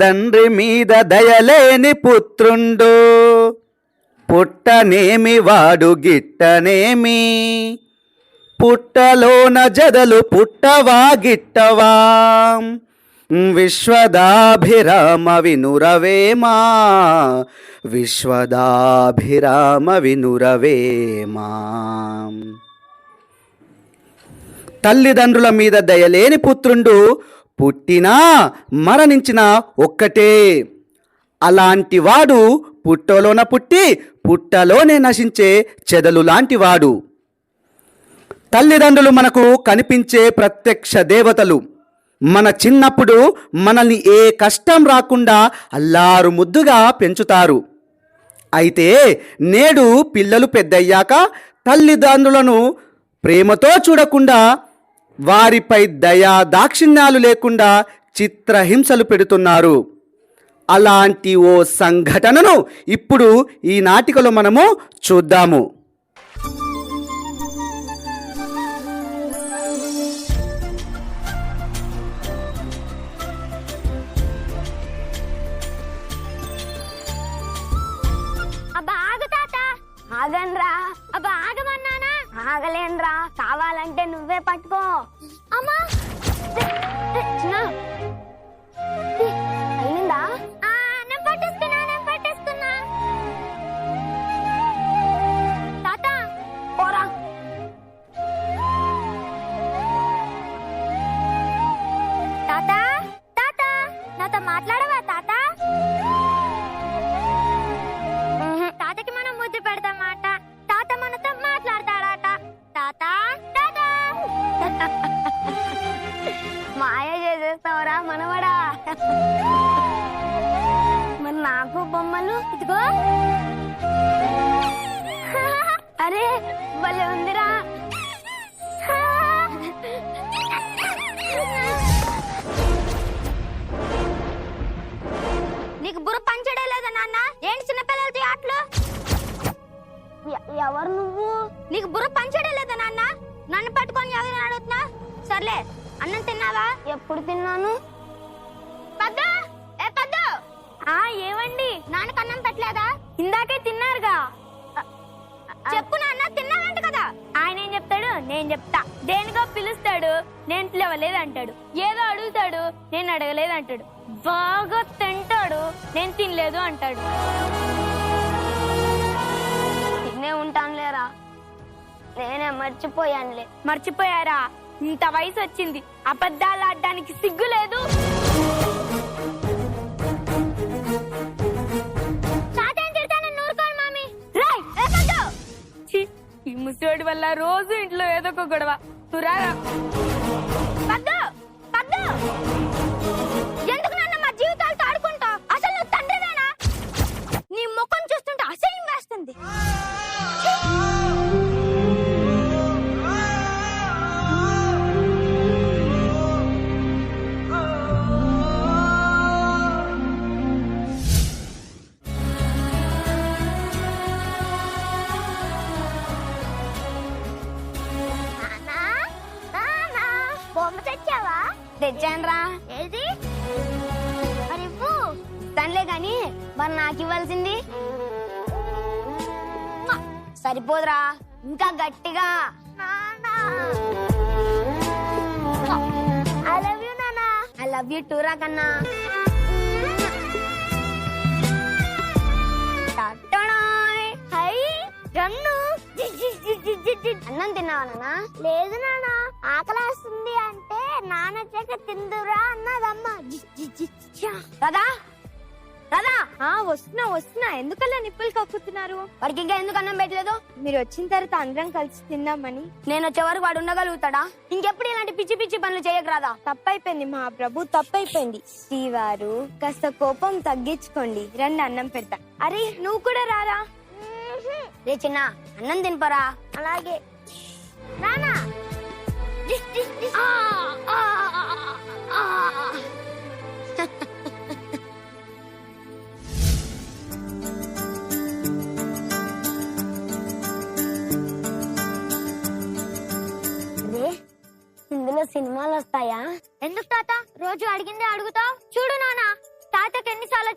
తండ్రి మీద దయలేని పుత్రుండు. పుట్టనేమి వాడు గిట్టనేమి? పుట్టలోన జదలు పుట్టవా గిట్టవా? విశ్వదాభిరామ వినురవేమా? విశ్వదాభిరామ వినురవేమా? తల్లిదండ్రుల మీద దయలేని పుత్రుండు పుట్టినా మరణించినా ఒక్కటే. అలాంటివాడు పుట్టలోన పుట్టి పుట్టలోనే నశించే చెదలు లాంటివాడు తల్లిదండ్రులు మనకు కనిపించే ప్రత్యక్ష దేవతలు. మన చిన్నప్పుడు మనల్ని ఏ కష్టం రాకుండా అల్లారు ముద్దుగా పెంచుతారు. అయితే నేడు పిల్లలు పెద్దయ్యాక తల్లిదండ్రులను ప్రేమతో చూడకుండా వారిపై దయా దాక్షిణ్యాలు లేకుండా చిత్రహింసలు పెడుతున్నారు. అలాంటి ఓ సంఘటనను ఇప్పుడు ఈ నాటికలో మనము చూద్దాము. అబ్బా ఆగ ఆగలేనురా. కావాలంటే నువ్వే పట్టుకో. అమ్మా! ఎవరు నువ్వు? నీకు బుర్ర పంచడే లేదా నాన్న? నన్ను పట్టుకొని ఎవరు అడుగుతున్నా సర్లే అన్నం తిన్నావా? ఎప్పుడు తిన్నాను? పద్దు! ఏ పద్దు! ఆ ఏవండి? నాన్నకు అన్నం పెట్టలేదా? ఇందాకే తిన్నారుగా. చెప్పు నాన్న తిన్నావంట కదా? ఆయన ఏం చెప్తాడు? నేను చెప్తా. దేనిగో పిలుస్తాడు. నేను పిలవలేదు అంటాడు ఏదో అడుగుతాడు. నేను అడగలేదు అంటాడు బాగా తింటాడు. నేను తినలేదు అంటాడు. తినే ఉంటాను లేరా నేనే మర్చిపోయానులే. మర్చిపోయారా? ఇంత వయసు వచ్చింది అబద్ధాలు ఆడడానికి సిగ్గు లేదు. ఈ ముసోడి వల్ల రోజు ఇంట్లో ఏదో ఒక గొడవ. తురారా పద్దు పద్దు ఎందుకు నన్ను మా జీవితాలతో ఆడుకుంటావు? అసలు నువ్వు తండ్రివేనా? నీ ముఖం చూస్తుంటే అసహ్యం వేస్తుంది. తనలే గాని మరి నాకు ఇవ్వాల్సింది. సరిపోదురా. ఇంకా గట్టిగా. ఐ లవ్ యూ నానా ఐ లవ్ యూ టూరా కన్నా. హై. రన్ను. అన్నం తిన్నావా నాన్న? లేదు నాన్న. ఆకలేస్తుంది అంటే నాన్న చెక్క తిందురా అన్నదమ్మ. కదా కదా వస్తున్నా వస్తున్నా. ఎందుకలా నిప్పులు కక్కుతున్నారు? వాడికి ఇంకా ఎందుకు అన్నం పెట్టలేదు? మీరు వచ్చిన తర్వాత అందరం కలిసి తిందామని. నేను వచ్చే వరకు వాడు ఉండగలుగుతాడా? ఇంకెప్పుడు ఇలాంటి పిచ్చి పిచ్చి పనులు చేయకరాదా తప్పైపోయింది మహాప్రభు తప్పైపోయింది. శ్రీవారు కాస్త కోపం తగ్గించుకోండి. రండి అన్నం పెడతా. అరే నువ్వు కూడా రారా? రే చిన్న అన్నం తినపరా? అలాగే. నానా ఇందులో సినిమాలు వస్తాయా? ఎందుకు తాత? రోజు అడిగిందే అడుగుతావు? చూడు నానా తాత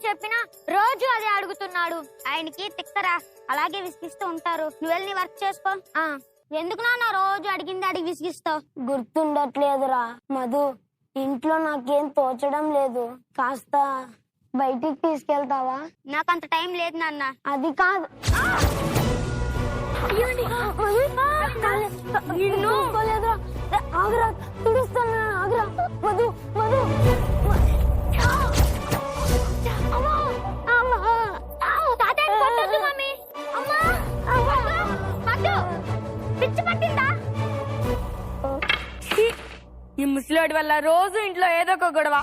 చెప్పినా రోజు అదే అడుగుతున్నాడు. ఆయనకి తిక్కరా అలాగే విసిగిస్తూ ఉంటారు. నువ్వు వెళ్ళి వర్క్ చేసుకో. ఎందుకు నాన్న రోజు అడిగింది అడిగి విసిగిస్తావు? గుర్తుండట్లేదురా. మధు ఇంట్లో నాకేం తోచడం లేదు. కాస్త బయటికి తీసుకెళ్తావా? నాకు అంత టైం లేదు నాన్న. అది కాదు. నిన్ను. ఆగరా తుడుస్తాను ఆగరా. ఈ ముసలివాడి వల్ల రోజు ఇంట్లో ఏదో ఒక గొడవ.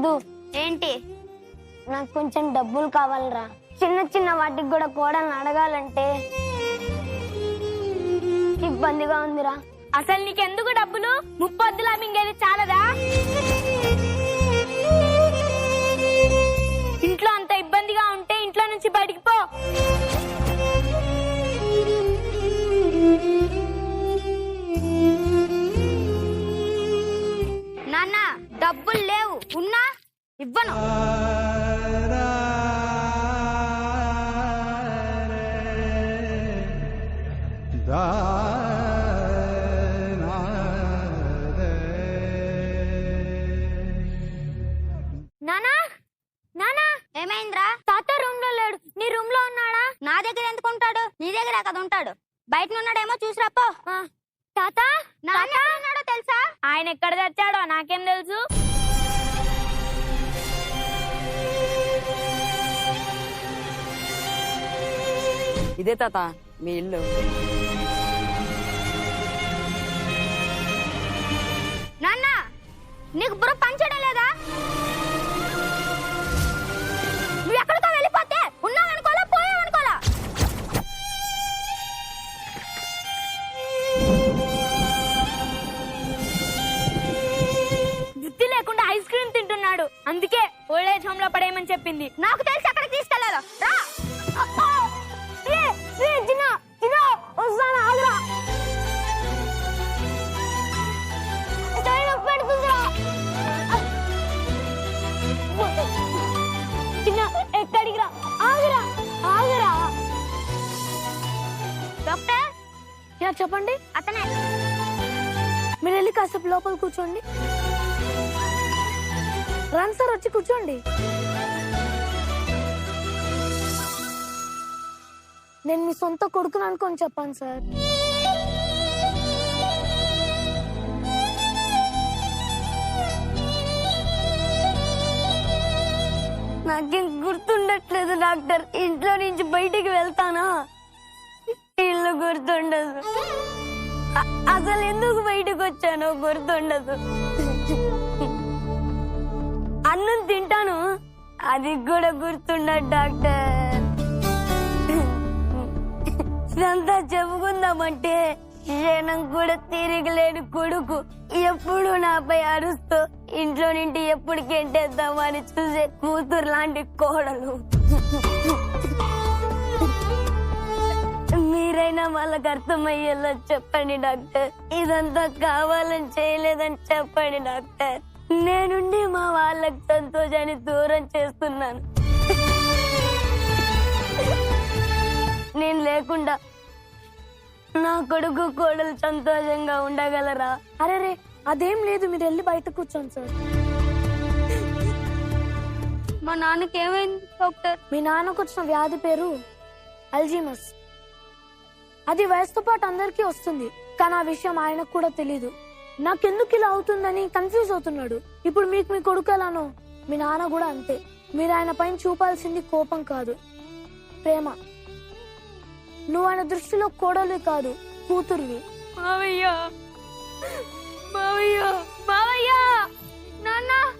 మధు ఏంటి? నాకు కొంచెం డబ్బులు కావాలరా. చిన్న చిన్న వాటికి కూడా కోడల్ని అడగాలంటే ఇబ్బందిగా ఉందిరా. అసలు నీకెందుకు డబ్బులు? ముప్పొద్దులా మింగేది చాలదా? voilà. ఇదే తాత మీ వచ్చి కూర్చోండి. నేను మీ సొంత కొడుకుని అనుకొని చెప్పాను సార్. నాకేం గుర్తుండట్లేదు డాక్టర్. ఇంట్లో నుంచి బయటికి వెళ్తానా? ఇల్లు గుర్తుండదు. అసలు ఎందుకు బయటకు వచ్చానో గుర్తుండదు. అది కూడా గుర్తున్నాడు డాక్టర్. ఇదంతా చెప్పుకుందామంటే క్షణం కూడా తిరగలేని కొడుకు ఎప్పుడు నాపై అరుస్తూ ఇంట్లో నుండి ఎప్పుడు గెంటేద్దామని చూసే కూతురు లాంటి కోడలు. మీరైనా వాళ్ళకి అర్థమయ్యేలా చెప్పండి డాక్టర్. ఇదంతా కావాలని చేయలేదని చెప్పండి డాక్టర్. నేనుండి మా వాళ్ళకి సంతోషాన్ని దూరం చేస్తున్నాను. నేను లేకుండా నా కొడుకు కోడలు సంతోషంగా ఉండగలరా? అరే రే అదేం లేదు మీరు వెళ్ళి బయట కూర్చోండి సార్. మా నాన్నకి ఏమైంది డాక్టర్? మీ నాన్నకు వచ్చిన వ్యాధి పేరు అల్జీమస్. అది వయసుతో పాటు అందరికీ వస్తుంది కానీ ఆ విషయం ఆయనకు కూడా తెలియదు నాకెందుకు ఇలా అవుతుందని కన్ఫ్యూజ్ అవుతున్నాడు. ఇప్పుడు మీకు మీ కొడుకు ఎలానో మీ నాన్న కూడా అంతే. మీరు ఆయన పైన చూపాల్సింది కోపం కాదు. ప్రేమ. నువ్వు ఆయన దృష్టిలో కోడలు కాదు కూతురువి. మావయ్య! మావయ్య! మావయ్య! నాన్న!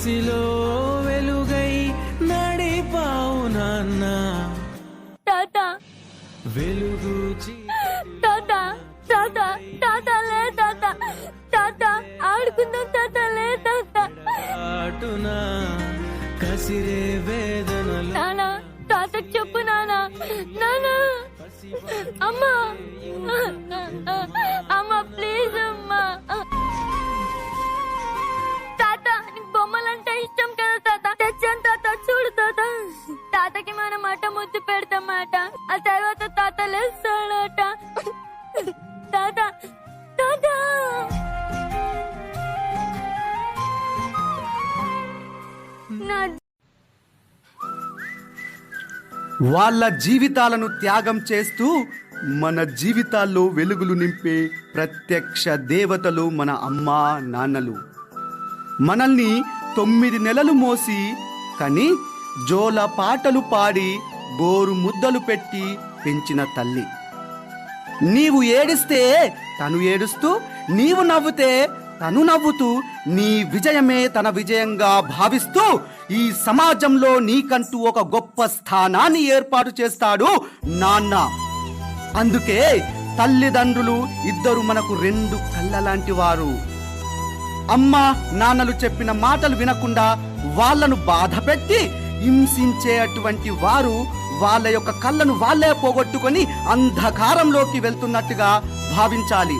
నిసిలో వెలుగై నడిపావు నాన్న. తాత. వెలుగు తాత తాత తాత లే తాత. తాత ఆడుకుందాం తాత లే తాత. ఆటునా కసిరే వేదనలో. నానా తాతకు చెప్పు నానా నానా అమ్మా. అమ్మా ప్లీజ్ అమ్మా. తాతకి మనం అట ముద్దు పెడతామాట. ఆ తర్వాత తాత లేస్తాడట. తాత తాత! నా వాళ్ళ జీవితాలను త్యాగం చేస్తూ మన జీవితాల్లో వెలుగులు నింపే ప్రత్యక్ష దేవతలు మన అమ్మా నాన్నలు. మనల్ని తొమ్మిది నెలలు మోసి కానీ జోల పాటలు పాడి గోరు ముద్దలు పెట్టి పెంచిన తల్లి. నీవు ఏడిస్తే తను ఏడుస్తూ నీవు నవ్వుతే తను నవ్వుతూ నీ విజయమే తన విజయంగా భావిస్తూ ఈ సమాజంలో నీకంటూ ఒక గొప్ప స్థానాన్ని ఏర్పాటు చేస్తాడు నాన్న. అందుకే తల్లిదండ్రులు ఇద్దరు మనకు రెండు కళ్ళ లాంటి వారు. అమ్మ నాన్నలు చెప్పిన మాటలు వినకుండా వాళ్ళను బాధ పెట్టి హింసించే అటువంటి వారు వాళ్ళ యొక్క కళ్ళను వాళ్ళే పోగొట్టుకొని అంధకారంలోకి వెళ్తున్నట్టుగా భావించాలి.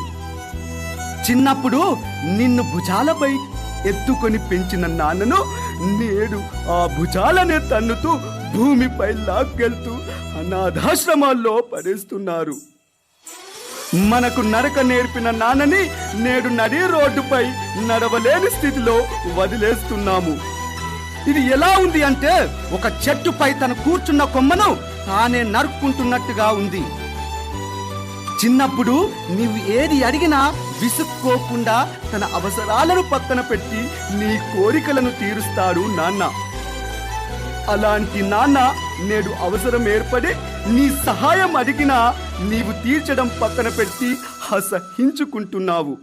చిన్నప్పుడు నిన్ను భుజాలపై ఎత్తుకొని పెంచిన నాన్నను నేడు ఆ భుజాలనే తన్నుతూ భూమిపై లాక్కెళ్తూ అనాథాశ్రమాల్లో పడేస్తున్నారు. మనకు నరక నేర్పిన నాన్నని నేడు నడి రోడ్డుపై నడవలేని స్థితిలో వదిలేస్తున్నాము. ఇది ఎలా ఉంది అంటే ఒక చెట్టుపై తను కూర్చున్న కొమ్మను తానే నరుక్కుంటున్నట్టుగా ఉంది. చిన్నప్పుడు నీవు ఏది అడిగినా విసుక్కోకుండా తన అవసరాలను పక్కన పెట్టి నీ కోరికలను తీరుస్తాడు నాన్న. అలాంటి నాన్న నేడు అవసరం ఏర్పడి నీ సహాయం అడిగినా నీవు తీర్చడం పక్కన పెట్టి అసహించుకుంటున్నావు.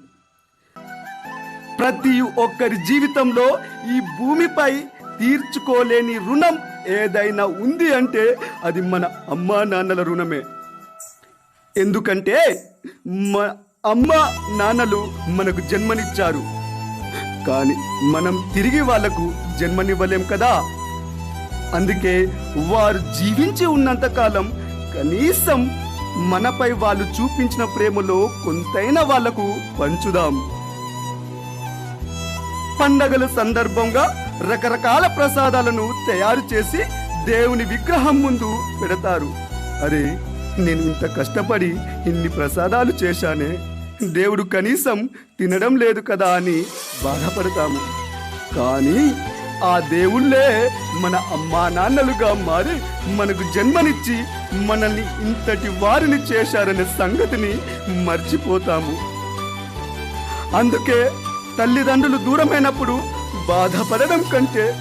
ప్రతి ఒక్కరి జీవితంలో ఈ భూమిపై తీర్చుకోలేని రుణం ఏదైనా ఉంది అంటే అది మన అమ్మా నాన్నల రుణమే. ఎందుకంటే మా అమ్మ నాన్నలు మనకు జన్మనిచ్చారు. కానీ మనం తిరిగి వాళ్ళకు జన్మనివ్వలేం కదా. అందుకే వారు జీవించి ఉన్నంత కాలం కనీసం మనపై వాళ్ళు చూపించిన ప్రేమలో కొంతైనా వాళ్ళకు పంచుదాం. పండగల సందర్భంగా రకరకాల ప్రసాదాలను తయారు చేసి దేవుని విగ్రహం ముందు పెడతారు. అరే నేను ఇంత కష్టపడి ఇన్ని ప్రసాదాలు చేశానే? దేవుడు కనీసం తినడం లేదు కదా అని బాధపడతాము. కానీ ఆ దేవుళ్ళే మన అమ్మా నాన్నలుగా మారి మనకు జన్మనిచ్చి మనల్ని ఇంతటి వారిని చేశారనే సంగతిని మర్చిపోతాము. అందుకే తల్లిదండ్రులు దూరమైనప్పుడు బాధపడడం కంటే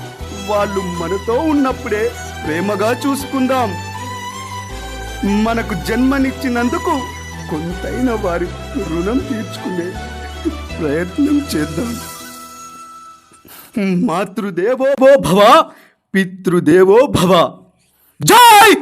వాళ్ళు మనతో ఉన్నప్పుడే ప్రేమగా చూసుకుందాం. మనకు జన్మనిచ్చినందుకు కొంతైన వారి రుణం తీర్చుకునే ప్రయత్నం చేద్దాం. మాతృదేవో భవ పితృదేవో భవ. జై!